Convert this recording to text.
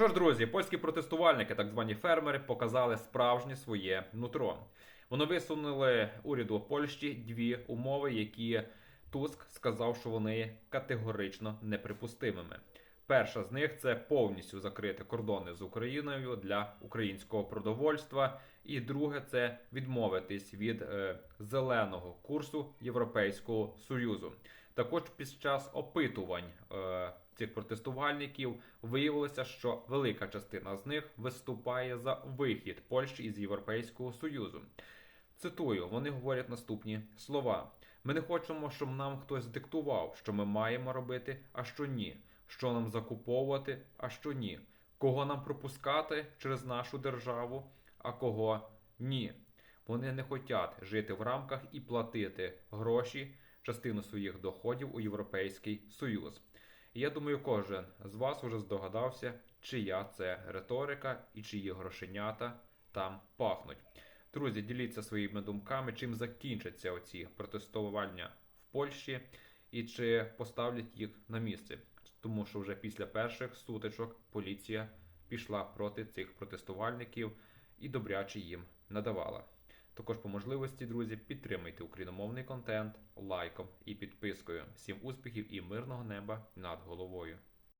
Ну ж, друзі, польські протестувальники, так звані фермери, показали справжнє своє нутро. Вони висунули уряду Польщі дві умови, які Туск сказав, що вони категорично неприпустимими. Перша з них це повністю закрити кордони з Україною для українського продовольства. І друге це відмовитись від е, зеленого курсу Європейського союзу. Також під час опитувань е, цих протестувальників виявилося, що велика частина з них виступає за вихід Польщі із Європейського союзу. Цитую, вони говорять наступні слова: ми не хочемо, щоб нам хтось диктував, що ми маємо робити, а що ні, що нам закуповувати, а що ні, кого нам пропускати через нашу державу, а кого ні. Вони не хочуть жити в рамках і платити гроші, частину своїх доходів у Європейський Союз. І я думаю, кожен з вас уже здогадався, чия це риторика і чиї грошенята там пахнуть. Друзі, діліться своїми думками, чим закінчаться оці протестування в Польщі і чи поставлять їх на місце. Тому що вже після перших сутичок поліція пішла проти цих протестувальників і добряче їм надавала. Також по можливості, друзі, підтримуйте україномовний контент лайком і підпискою. Всім успіхів і мирного неба над головою.